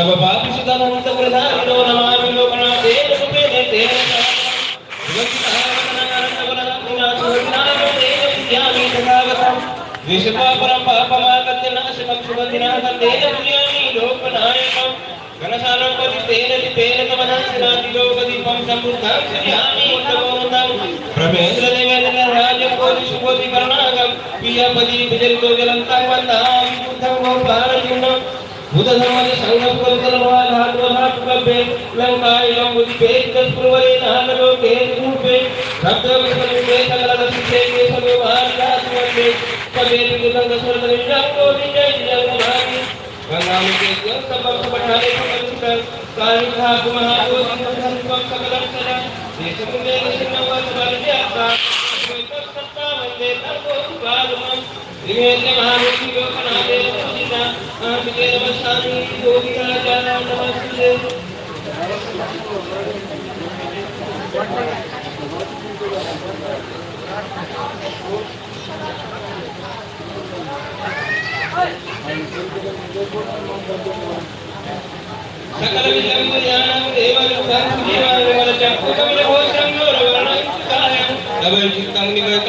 ನಮ್ಮ ಪಾಪಿಸುತ್ತಾನಂತ ಪ್ರಧಾನೋ ನಮಾಮಿ ಲೋಕನಾಥೇ ಸುಖೇ ದೇ విషపాపరం పాపమాకత్య నాశనం శుభదినాథం దేవపుణ్యాన్ని లోకనాయకం ఘనశాలం పది తేనది పేరత మనస్సినాది లోకదీపం సమృద్ధం శ్రియామి ఉత్తమోన్నతం ప్రమేంద్ర దేవేంద్ర రాజ్యం కోటి శుభోది కరుణాగం బుద్ధం గోపాలయుణం भूतधर्मादि संगपकलकलमानात्मनात्मबे लंकायलंबुदिबे कत्पुरवरेनानलोके रूपे शब्दवसनुबे कलरदसिते के समवानात्मबे कबे विलंगस्वर्गनिजांगोनिजांगमानि गंगामुके समर्थपठाले समर्थितं कालिधाकुमहादोसिंहसंपं सकलक्षणं देशमुने निशिन्नवर्षवर्ज्याप्ता वैतसत्ता वंदे तर्कोऽसु बालमं त्रिमेन्द्र महामुखि लोकनादे सुजिता సకల విధము జ్ఞానము దేవము సంస్కృతి వారు వరచ ఒక విధ కోశంలో రవణ కాయం డబల్ చిత్తం నివేత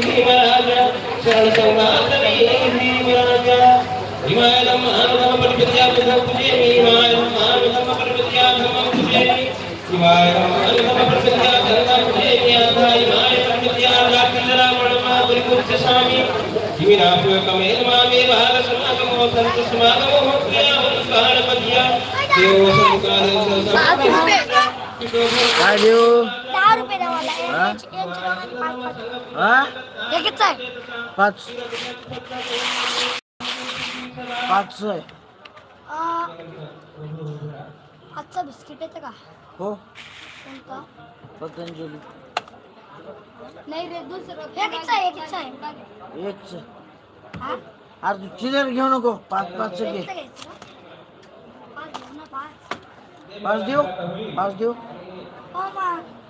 शरणसंघासमी भीमराज शरणसंघासमी भीमराज हिमालयं मानवं परिपत्या बुधं पूजयामि हिमालयं मानवं परिपत्या धर्मं पूजयामि हिमालयं मानवं परिपत्या धर्मं पूजयामि अथा हिमालयं परिपत्या रात्रिरामणमा परिपूज्यसामि हिमिनाप्यकमेव मामे बालसमागमो सन्तसमागमो प्रियावं गणपत्या देवो संकालं काय देऊ हा? हा? एकच आहे पाच. पाच आहे. आजचा बिस्किट येतं का? हो. कोणता? पतंजली. नाही रे दुसरं. एकच आहे एकच आहे. एकच हा? अरे तू चिल्लर घेऊ नको. पाच पाच घे? पाच देऊ? पाच देऊ?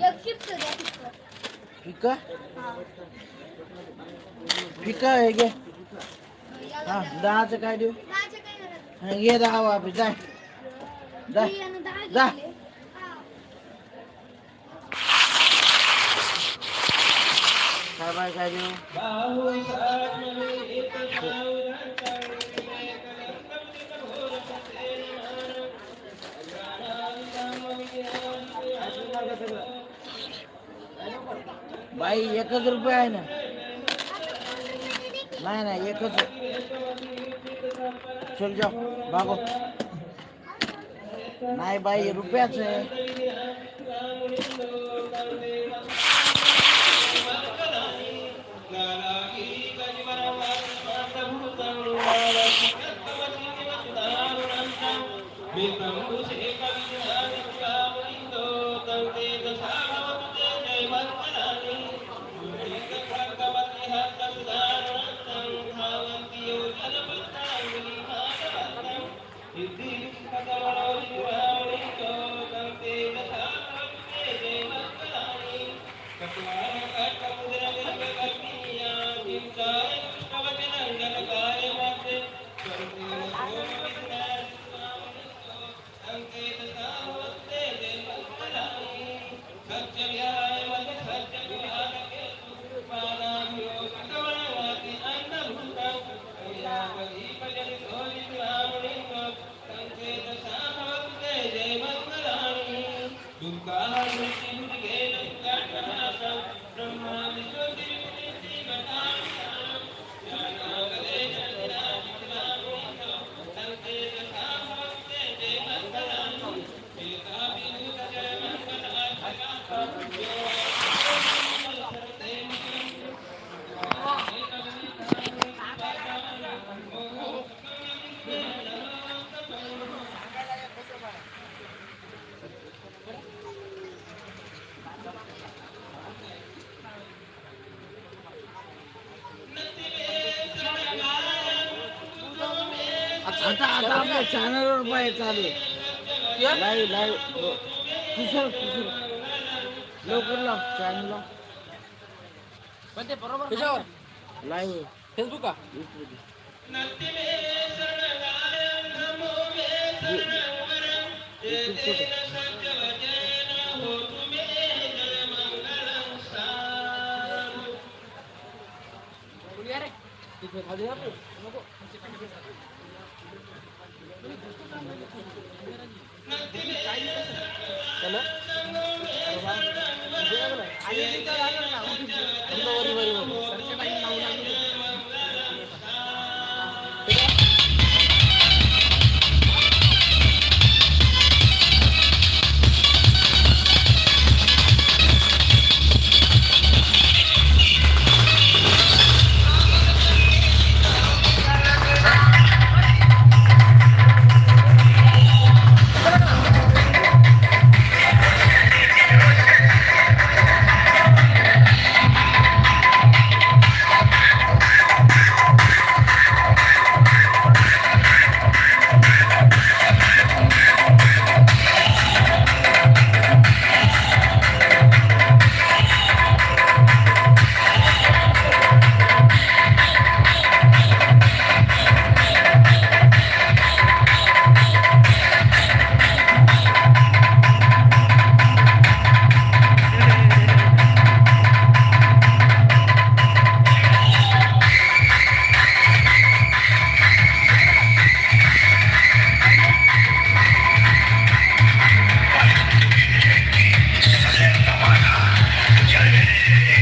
एक चिप्स द्या चिप्स फिका हा फिका आहे घे याला हा द्या. दहाचं काय देऊ दहाचे काय करायचं? हा, घे दहा वापस जाय जा मी यानं दहा जा. घेतले. हा. काय बाय काय देऊ बाई एकच रुपये आहे ना. नाही नाही एकच चल जाओ बाबो नाही बाई रुपयाच आहे. आपल्या चॅनलवर पाहिजे चालू लाईव्ह लाईव्ह. कुशल कुशल. लवकर लाव चॅनल पण ते बरोबर लाईव्ह फेसबुक का. नको. चलो Yeah.